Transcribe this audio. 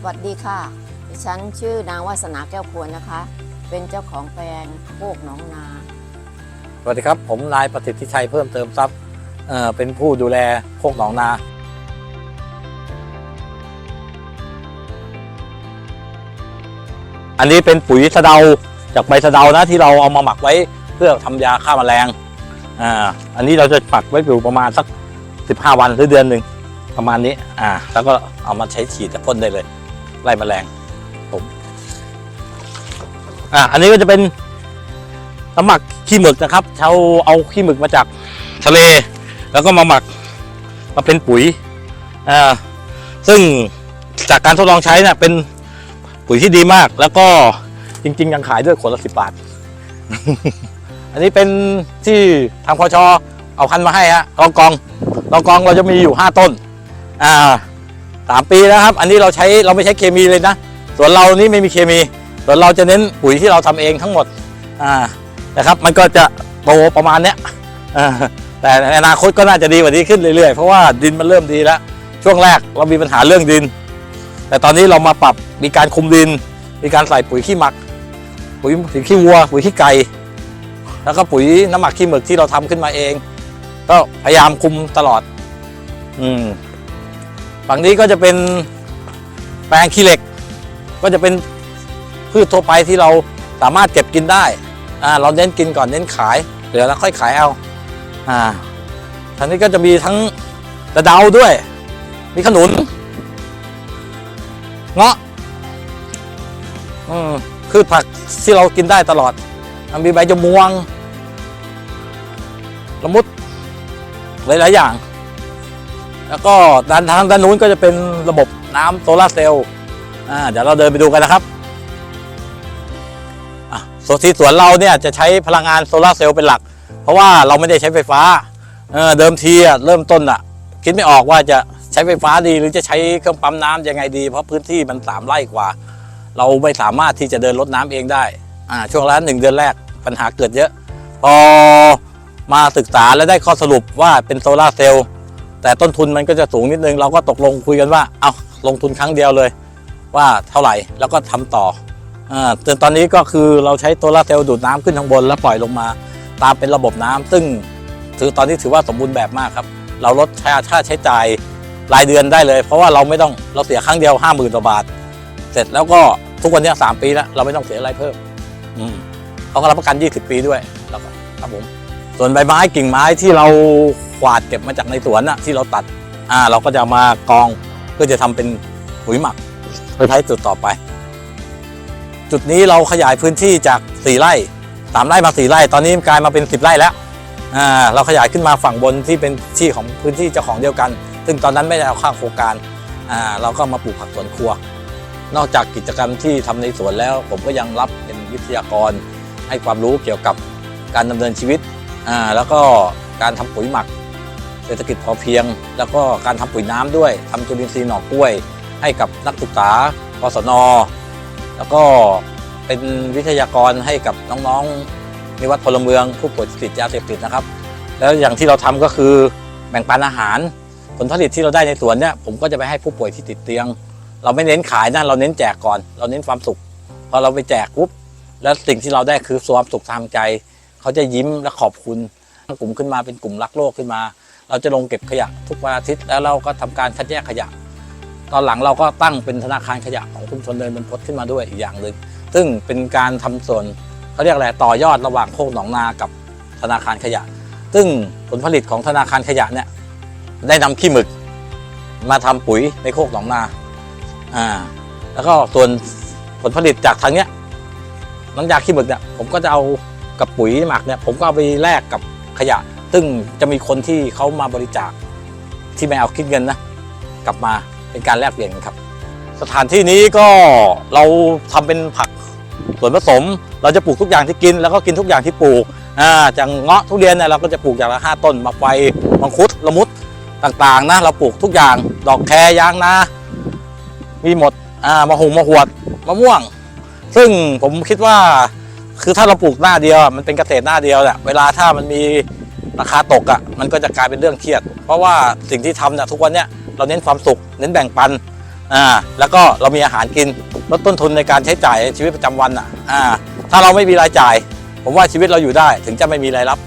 สวัสดีค่ะ ดิฉันชื่อนางวาสนาแก้วพวนนะคะ เป็นเจ้าของแปลงโคกหนองนา สวัสดีครับ ผมนายประสิทธิชัยเพิ่มเติมทรัพย์เอ่อเป็นผู้ดูแลโคกหนองนา อันนี้เป็นปุ๋ยสะเดาจากใบสะเดานะที่เราเอามาหมักไว้เพื่อทำยาฆ่าแมลงอ่าอันนี้เราจะหมักไว้อยู่ประมาณสัก 15 วันหรือเดือนหนึ่งประมาณนี้อ่าแล้วก็เอามาใช้ฉีดพ่นได้เลย ไล่แมลงผมอ่าอันนี้ก็จะเป็นน้ำหมักขี้หมึกนะครับเชาเอาขี้หมึกมาจากทะเล แล้วก็มาหมักมาเป็นปุ๋ยอ่าซึ่งจากการทดลองใช้เนี่ยเป็นปุ๋ยที่ดีมาก แล้วก็จริง ๆ ยังขายด้วยขวดละสิบบาท อันนี้เป็นที่ทางพชเอาพันมาให้ฮะกองกองกองกองเราจะมีอยู่ห้าต้น อ่า สามปีแล้วครับ อันนี้เราใช้เราไม่ใช้เคมีเลยนะส่วนเรานี่ไม่มีเคมีส่วนเราจะเน้นปุ๋ยที่เราทำเองทั้งหมดอ่านะครับ มันก็จะโตประมาณเนี้ยแต่ในอนาคตก็น่าจะดีกว่านี้ขึ้นเรื่อยๆ เพราะว่าดินมันเริ่มดีแล้ว ช่วงแรกเรามีปัญหาเรื่องดิน แต่ตอนนี้เรามาปรับมีการคุมดิน มีการใส่ปุ๋ยขี้หมัก ปุ๋ยปุ๋ยขี้วัว ปุ๋ยขี้ไก่แล้วก็ปุ๋ยน้ำหมักขี้หมึกที่เราทำขึ้นมาเอง ก็พยายามคุมตลอด อืม ฝั่งนี้ก็จะเป็นแปลงขี้เหล็ก ก็จะเป็นพืชทั่วไปที่เราสามารถเก็บกินได้อ่าเราเน้นกินก่อนเน้นขายเหลือแล้วค่อยขายเอาอ่าทางนี้ก็จะมีทั้งตะเดาด้วย มีขนุนเงาะอืมคือผักที่เรากินได้ตลอดมีใบจมวงละมุดหลายๆอย่าง แล้วก็ด้านทางด้านนู้นก็จะเป็นระบบน้ำโซลาร์เซลล์อ่าเดี๋ยวเราเดินไปดูกันนะครับอะส่วนที่สวนเราเนี่ยจะใช้พลังงานโซลาร์เซลล์เป็นหลัก เพราะว่าเราไม่ได้ใช้ไฟฟ้าเเดิมทีอะเริ่มต้นอะคิดไม่ออกว่าจะใช้ไฟฟ้าดีหรือจะใช้เครื่องปั๊มน้ำยังไงดี เพราะพื้นที่มันสามไร่กว่า เราไม่สามารถที่จะเดินรดน้ำเองได้อ่าช่วงแรกหนึ่งเดือนแรกปัญหาเกิดเยอะ พอมาศึกษาและได้ข้อสรุปว่าเป็นโซลาร์เซลล์ แต่ต้นทุนมันก็จะสูงนิดนึง เราก็ตกลงคุยกันว่า เอาลงทุนครั้งเดียวเลย ว่าเท่าไหร่แล้วก็ทำต่ออ่าจนตอนนี้ก็คือเราใช้โซลาเซลดูดน้ำขึ้นข้างบน แล้วปล่อยลงมา ตามเป็นระบบน้ำซึ่งถือตอนนี้ถือว่าสมบูรณ์แบบมากครับ เราลดค่าค่าใช้จ่ายรายเดือนได้เลย เพราะว่าเราไม่ต้องเราเสียครั้งเดียว5 0,000ต่อบาท เสร็จแล้วก็ทุกวันนี้สามปีแล้วเราไม่ต้องเสียอะไรเพิ่ม อืมเขาก็รับประกัน20ปีด้วยแล้วก็ครับผม ส่วนใบไม้กิ่งไม้ที่เราขวาดเก็บมาจากในสวนอะที่เราตัดอ่าเราก็จะมากองเพื่อจะทำเป็นปุ๋ยหมักไปใช้จุดต่อไป จุดนี้เราขยายพื้นที่จาก4ไร่สามไร่มา4ไร่ตอนนี้กลายมาเป็น10ไร่แล้วอ่าเราขยายขึ้นมาฝั่งบนที่เป็นที่ของพื้นที่เจ้าของเดียวกัน ซึ่งตอนนั้นไม่ได้เอาข้าโครงการอ่าเราก็มาปลูกผักสวนครัว นอกจากกิจกรรมที่ทำในสวนแล้ว ผมก็ยังรับเป็นวิทยากรให้ความรู้เกี่ยวกับการดำเนินชีวิต อ่าแล้วก็การทำปุ๋ยหมัก เศรษฐกิจพอเพียง แล้วก็การทำปุ๋ยน้ำด้วยทำจุลินทรีย์หน่อกล้วย ให้กับนักศึกษากศนแล้วก็เป็นวิทยากรให้กับน้องๆนิวัฒน์พลเมือง ผู้ป่วยติดยาเสพติดนะครับ แล้วอย่างที่เราทำก็คือแบ่งปันอาหาร ผลผลิตที่เราได้ในสวนเนี่ยผมก็จะไปให้ผู้ป่วยที่ติดเตียง เราไม่เน้นขายนะเราเน้นแจกก่อน เราเน้นความสุขพอเราไปแจกปุ๊บแล้วสิ่งที่เราได้คือความสุขทางใจ เขาจะยิ้มและขอบคุณกลุ่มขึ้นมาเป็นกลุ่มรักโลกขึ้นมา เราจะลงเก็บขยะทุกวันอาทิตย์แล้วเราก็ทำการคัดแยกขยะ ตอนหลังเราก็ตั้งเป็นธนาคารขยะของชุมชนเดินบรรพตขึ้นมาด้วยอีกอย่างหนึ่งซึ่งเป็นการทำส่วนเขาเรียกอะไรต่อยอดระหว่างโคกหนองนากับธนาคารขยะ ซึ่งผลผลิตของธนาคารขยะเนี่ยได้นำขี้หมึก มาทำปุ๋ยในโคกหนองนาอ่าแล้วก็ส่วนผลผลิตจากทางเนี้ยน้ำยาขี้หมึกเนี่ยผมก็จะเอา กับปุ๋ยหมักเนี่ยผมก็เอาไปแลกกับขยะ ซึ่งจะมีคนที่เขามาบริจาคที่ไม่เอาคิดเงินนะกลับมาเป็นการแลกเปลี่ยนครับ สถานที่นี้ก็เราทำเป็นผักส่วนผสม เราจะปลูกทุกอย่างที่กิน แล้วก็กินทุกอย่างที่ปลูกอ่าจากเงาะทุเรียนเนี่ยเราก็จะปลูกอย่างละห้าต้นมะไฟมังคุดละมุดต่างๆนะเราปลูกทุกอย่างดอกแคยางนามีหมดอ่ามะฮงมะหวดมะม่วง ซึ่งผมคิดว่า คือถ้าเราปลูกหน้าเดียวมันเป็นเกษตรหน้าเดียวแหละเวลาถ้ามันมีราคาตกอะมันก็จะกลายเป็นเรื่องเครียด เพราะว่าสิ่งที่ทำเนี่ยทุกวันเนี่ยเราเน้นความสุข เน้นแบ่งปันอ่าแล้วก็เรามีอาหารกินลดต้นทุนในการใช้จ่ายในชีวิตประจำวันอะอ่าถ้าเราไม่มีรายจ่าย ผมว่าชีวิตเราอยู่ได้ถึงจะไม่มีรายรับ